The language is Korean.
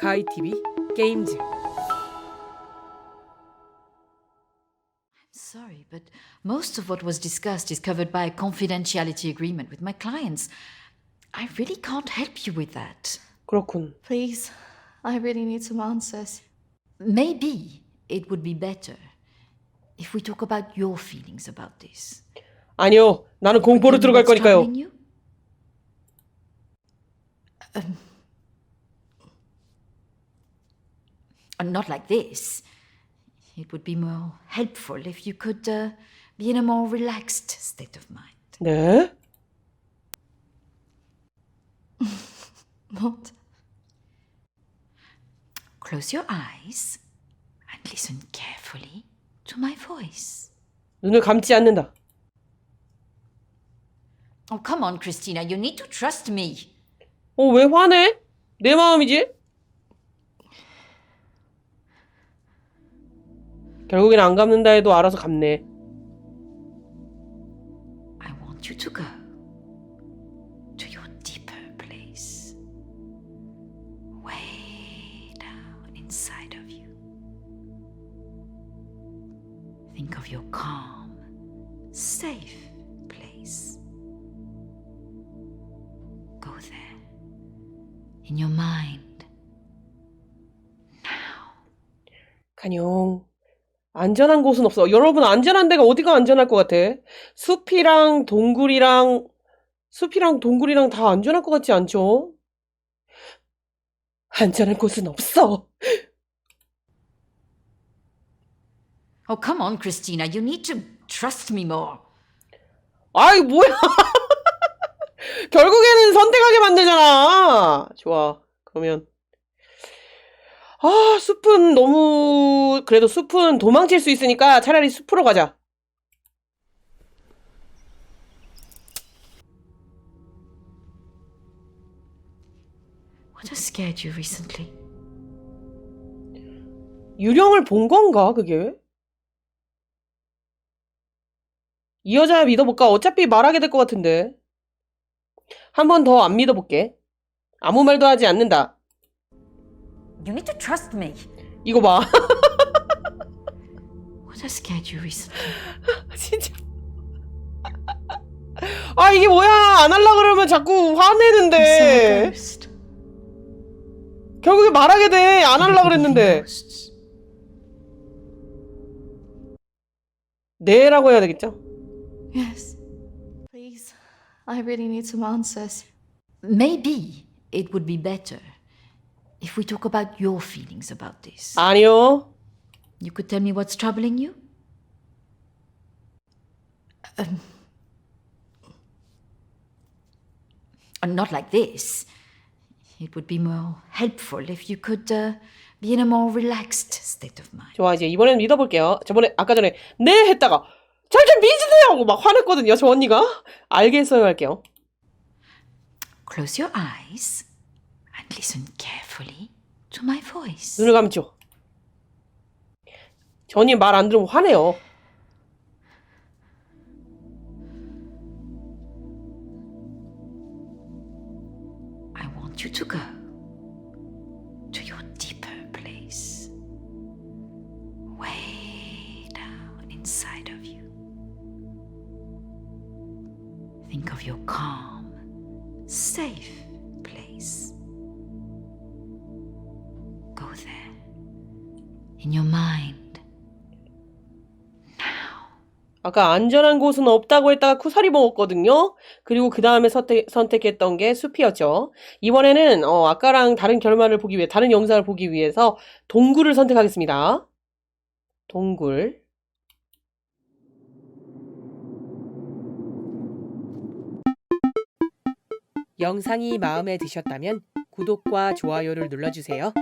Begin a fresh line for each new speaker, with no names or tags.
가이 TV 게임즈
Sorry, but most of what was discussed is covered by a confidentiality agreement with my clients. I really can't help you with that.
그렇군.
Please, I really need some answers.
Maybe it would be better if we talk about your feelings about this.
아니요, 나는 공포로
Tell me
들어갈
what's
거니까요.
troubling you? Um, not like this. It would be more helpful if you could uh, be in a more relaxed state of mind.
네?
What?
Close your eyes and listen carefully to my voice.
눈을 감지 않는다.
Oh, come on, Christina. You need to trust me.
어, 왜 화내? 내 마음이지? 결국엔 안 갚는다 해도 알아서 갚네.
I want you to go to your deeper place, way down inside of you. Think of your calm, safe place. Go there in your mind now.
간용. 안전한 곳은 없어. 여러분, 안전한 데가 어디가 안전할 것 같아? 숲이랑 동굴이랑, 숲이랑 동굴이랑 다 안전할 것 같지 않죠? 안전한 곳은 없어.
Oh, come on, Christina. You need to trust me more.
아이, 뭐야. 결국에는 선택하게 만들잖아. 좋아. 그러면. 아, 숲은 너무, 그래도 숲은 도망칠 수 있으니까 차라리 숲으로 가자.
What has scared you recently?
유령을 본 건가, 그게? 이 여자 믿어볼까? 어차피 말하게 될 것 같은데. 한 번 더 안 믿어볼게. 아무 말도 하지 않는다.
You need to trust me.
이거 봐.
What has scared you recently?
진짜. 아, 이게 뭐야. 안 할라 그러면 자꾸
I saw a
화내는데.
ghost.
결국에 말하게 돼. 안 할라 그랬는데.
ghosts?
네라고 해야 되겠죠?
Yes. Please, I really need some answers.
Maybe it would be better if we talk about your feelings about this.
아니요.
You could tell me what's troubling you? Um, uh, not like this. It would be more helpful if you could uh, be in a more relaxed state of mind.
좋아, 이제 이번엔 믿어볼게요. 저번에, 아까 전에, 네! 했다가, 잘 좀 믿으세요! 하고 막 화냈거든요, 저 언니가. 알겠어요, 할게요.
Close your eyes and listen carefully to my voice.
눈을 감죠. 저 언니 말 안 들으면 화내요.
I want you to go to your deeper place, way down inside of you. Think of your calm, safe place. Go there in your mind now.
아까 안전한 곳은 없다고 했다가 쿠사리 먹었거든요. 그리고 그 다음에 선택, 선택 했던 게 숲이었죠. 이번에는 어, 아까랑 다른 결말을 보기 위해 다른 영상을 보기 위해서 동굴을 선택하겠습니다. 동굴. 영상이 마음에 드셨다면 구독과 좋아요를 눌러주세요.